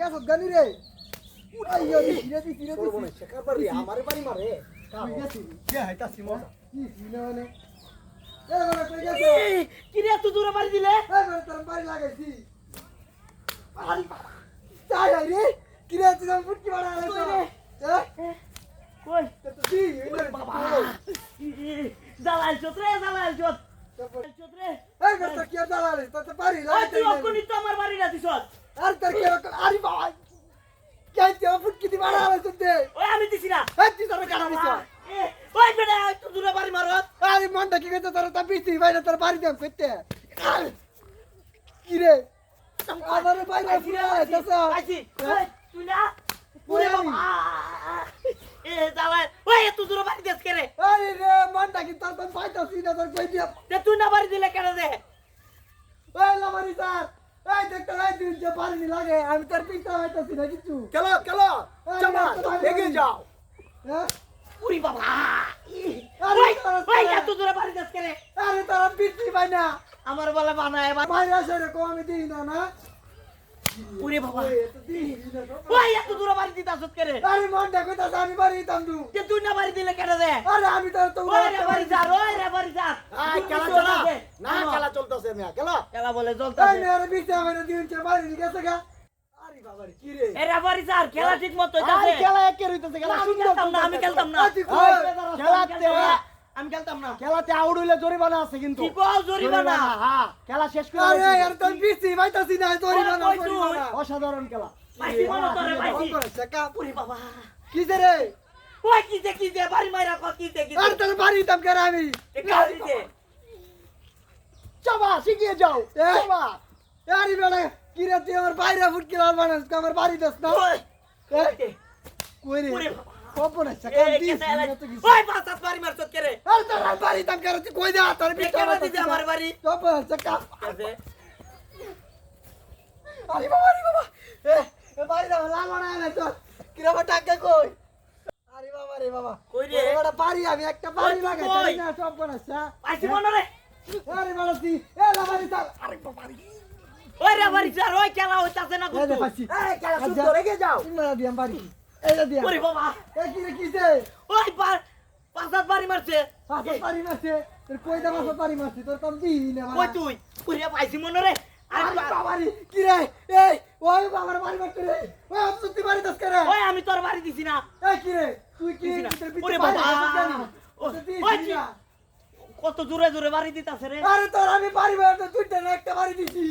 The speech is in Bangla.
গানি রে। আইয়ো ধীরে ধীরে ধীরে করব না শেখার বাড়ি আমারে বাড়ি মারে। তুই গেছিস কে হাইতাছি মজা? কি ছিল মানে? এ বড় কই গেছে? কি রে তুই দূরে মারি দিলে? এ বড় তোর বাড়ি লাগাইছি। আরে বাবা তাই রে। কি রে তুই ফুটকি বাড়া আলে তো কই? তো তুই এনে বাবা। জ্বালাল চোত রে জ্বালাল চোত চোত রে। এই কি আর তো তো বাড়ি ওই তুই অক্ষণি তো আমার বাড়ি না দিছত আর তোর কি রকম আরে বাবা কে তুই ফুটকি দি বাড়া আলে তো দে। ওই আমি দিছি না। এই তুই তোর কাটা দিছ ওই বেটা তুই দূরে বাড়ি মারত আরে মনটা কি করতে তোর তা বিস্তি বাইরে তোর বাড়ি দাম করতে কি রে? আমার বাইরে ফুলে আইতাছ আইছি। ওই, তুই না? ওরে বাবা এ জ্বালাল ওই তুই দূরে বাড়ি দেস কে রে? আরে রে মনটা কি তোর তো পাইতাছি না তোর কই দিয়া। তে তুই না বাড়ি দিলে কেন রে ওই লামারি স্যার। এই দেখতে লাই দিন যে পারিনি লাগে আমি তোর পিছনে হইতাছি না কিছু খেলো খেলো চামা এগিয়ে যাও। হ্যাঁ? বাবা আরে দূরে দেস আরে তোর না। আমার বলে বানায় এবার বাইরে আসে রে কো আমি দিই না না? বাবা। এত তো। দূরে বাড়ি দিতাছ কে রে আরে মনটা কইতাছে আমি বাড়ি দিতাম তু তুই না বাড়ি দিলে কেন রে? আরে আমি তো বাড়ি যা রে আই খেলা চলা। না খেলা চলতেছে মিয়া খেলা। খেলা বলে এই চলতেছে মেরে বিতে আমি দিন চে বাড়ি নিয়ে গেছে গা। আরে বাবা কি রে? এ রে বাড়ি খেলা ঠিক মতো আই যাচ্ছে খেলা একে রইতেছে খেলা আমি খেলতাম না আমি খেলতাম? খেলাতে আমি খেলতাম না। খেলাতে আউট হইলে জরিমানা আছে কিন্তু। কি কও জরিমানা? হ্যাঁ। খেলা শেষ করে আরে আর না। অসাধারণ খেলা। পাইছি মনে পাইছি। করে বাবা। কি রে? ওই কি দে কি দে বাড়ি মাইরা কো কি দে কি আর তোর বাড়ি দিতাম কেন আমি? কালি দে চাবা শিখিয়ে যাও। চাবা। আরে বেড়া কি রে তুই আমার বাইরে ফুটকি লাল বানাস আমার বাড়ি দস না? ওই কই রে? কপন এ সেকা কে দিস তাইলা না তো কিছু ওই পাঁচ বাড়ি মারছ কে আর তোর বাড়ি দিতাম কেন? তুই কই দা তোর এ কেন আমার বাড়ি? কপন সেকা আছে। আরে বাবা আরে বাবা। এ এ বাড়ি দাও লাল বানা না তোর। কি টাকা কই? আরে বাবা। কই রে? ওরে বাড়া আমি একটা বাড়ি লাগাই তাই না সব বানাচ্ছা পাইছি মনে রে। আরে বাবা তুই এ লামারি তার আরে বাবা রে ওই রে বাড়ি যা ওই খেলা হইতাছে না কিন্তু এই খেলা সুন্দর এগিয়ে যাও। ইমরা দিয়াম বাড়ি এই দে ওরে বাবা। এ কি রে কিসে? ওই পা- পাঁচ হাত বাড়ি মারছে। পাঁচ বাড়ি মারছে? তোর কই দা পাঁচ বাড়ি মারছে? তোর কম দিই না তুই? ওই রে পাইছি মনে রে। তুই আমি তোর বাড়ি দিছি না। তুই তুই কত জোরে জোরে বাড়ি দিতাছে রে। আরে তোর আমি বাড়ি দুইটা একটা বাড়ি দিছি।